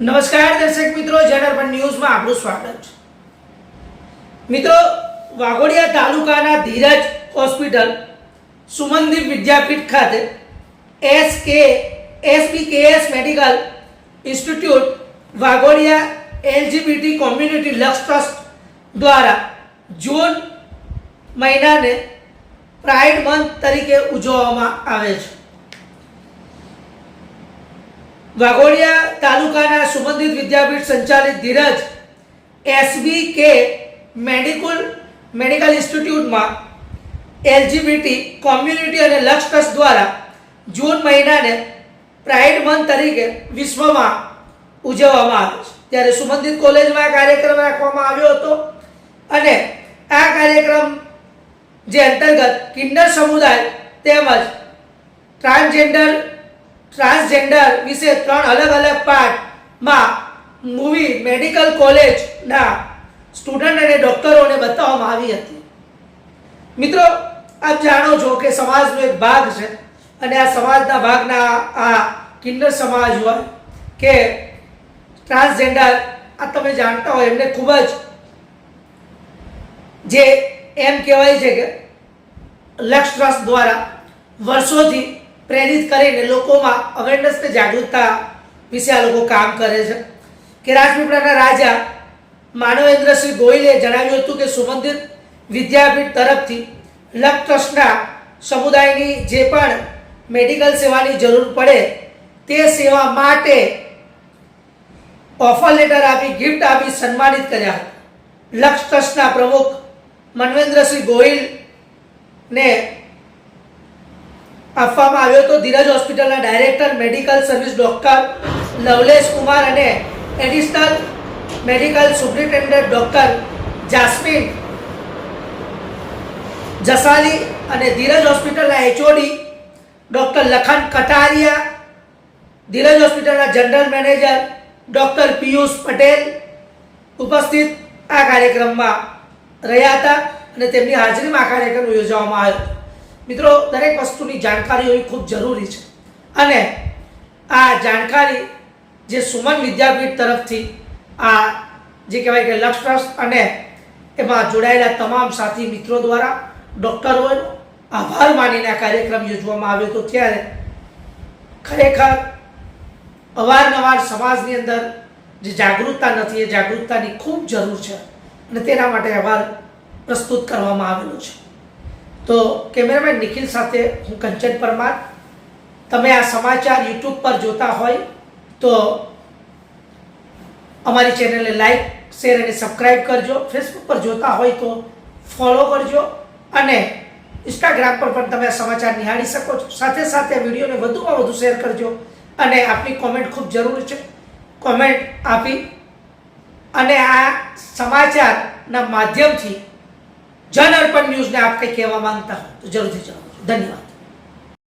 નમસ્કાર દર્શક મિત્રો જનરપણ ન્યૂઝમાં આપનું સ્વાગત છે. મિત્રો, વાઘોડિયા તાલુકાના ધીરજ હોસ્પિટલ, સુમનદીપ વિદ્યાપીઠ ખાતે S K SBKS medical institute Waghodia LGBT community Laksh trust દ્વારા જૂન મહિનાને પ્રાઇડ મંથ તરીકે ઉજવવામાં આવે છે. વાઘોડિયા તાલુકાના સુબંધિત વિદ્યાપીઠ સંચાલિત Dhiraj SB K medical medical ઇન્સ્ટિટ્યૂટમાં LGBT community અને લક્ષ ટ્રસ્ટ દ્વારા જૂન મહિનાને પ્રાઇડ મંથ તરીકે વિશ્વમાં ઉજવવામાં આવે છે. ત્યારે સુબંધિત કોલેજમાં કાર્યક્રમ રાખવામાં આવ્યો હતો અને આ કાર્યક્રમ જે અંતર્ગત કિન્નર સમુદાય તેમજ ટ્રાન્સજેન્ડર ટ્રાન્સજેન્ડર વિશે ત્રણ અલગ અલગ પાર્ટમાં મૂવી, મેડિકલ કોલેજના સ્ટુડન્ટ અને ડૉક્ટરોને બતાવવામાં આવી હતી. મિત્રો, આપ જાણો છો કે સમાજનો એક ભાગ છે અને આ સમાજના ભાગના આ કિન્નર સમાજ હોય કે ટ્રાન્સજેન્ડર, આ તમે જાણતા હોય એમને ખૂબ જ જે એમ કહેવાય છે કે લક્ષ ટ્રસ્ટ દ્વારા વર્ષોથી પ્રેરિત કરીને લોકોમાં અવેરનેસને જાગૃતતા વિશે આ લોકો કામ કરે છે. કે રાજપીપળાના રાજા માનવેન્દ્રસિંહ ગોયલે જણાવ્યું હતું કે સુગંધિત વિદ્યાપીઠ તરફથી લક ટ્રસ્ટના સમુદાયની જે પણ મેડિકલ સેવાની જરૂર પડે તે સેવા માટે ઓફર લેટર આપી ગિફ્ટ આપી સન્માનિત કર્યા લક્ષ ટ્રસ્ટના પ્રમુખ મનવેન્દ્રસિંહ ગોહિલને આપવામાં આવ્યો હતો. ધીરજ હોસ્પિટલના director, medical service doctor Lovlesh Kumar અને additional medical superintendent doctor Jasmine Jasali અને ધીરજ હોસ્પિટલના એચઓડી ડોક્ટર લખન કટારિયા, ધીરજ હોસ્પિટલના general manager doctor Piyush Patel ઉપસ્થિત આ કાર્યક્રમમાં રહ્યા હતા અને તેમની હાજરીમાં આ કાર્યક્રમ યોજવામાં આવ્યો મિત્રો, દરેક વસ્તુની જાણકારી હોવી ખૂબ જરૂરી છે. અને આ જાણકારી જે સુમન વિદ્યાપીઠ તરફથી આ જે કહેવાય કે લક્ષ ટ્રસ્ટ અને એમાં જોડાયેલા તમામ સાથી મિત્રો દ્વારા ડૉક્ટરોનો આભાર માનીને આ કાર્યક્રમ યોજવામાં આવ્યો હતો. ત્યારે ખરેખર અવારનવાર સમાજની અંદર જે જાગૃતતા નથી, એ જાગૃતતાની ખૂબ જરૂર છે અને તેના માટે અહેવાલ પ્રસ્તુત કરવામાં આવેલો છે. તો કેમેરામેન નિખિલ સાથે હું કંચન પરમાર. તમે આ સમાચાર યુટ્યુબ પર જોતા હોય તો અમારી ચેનલને લાઈક શેર અને સબસ્ક્રાઈબ કરજો. ફેસબુક પર જોતા હોય તો ફોલો કરજો અને ઇન્સ્ટાગ્રામ પર પણ તમે આ સમાચાર નિહાળી શકો છો. સાથે સાથે આ વિડીયોને વધુમાં વધુ શેર કરજો અને આપની કોમેન્ટ ખૂબ જરૂરી છે. કોમેન્ટ આપી અને આ સમાચારના માધ્યમથી જન અર્પણ ન્યૂઝને આપ કંઈ કહેવા માંગતા હો તો જરૂરથી જણાવજો. ધન્યવાદ.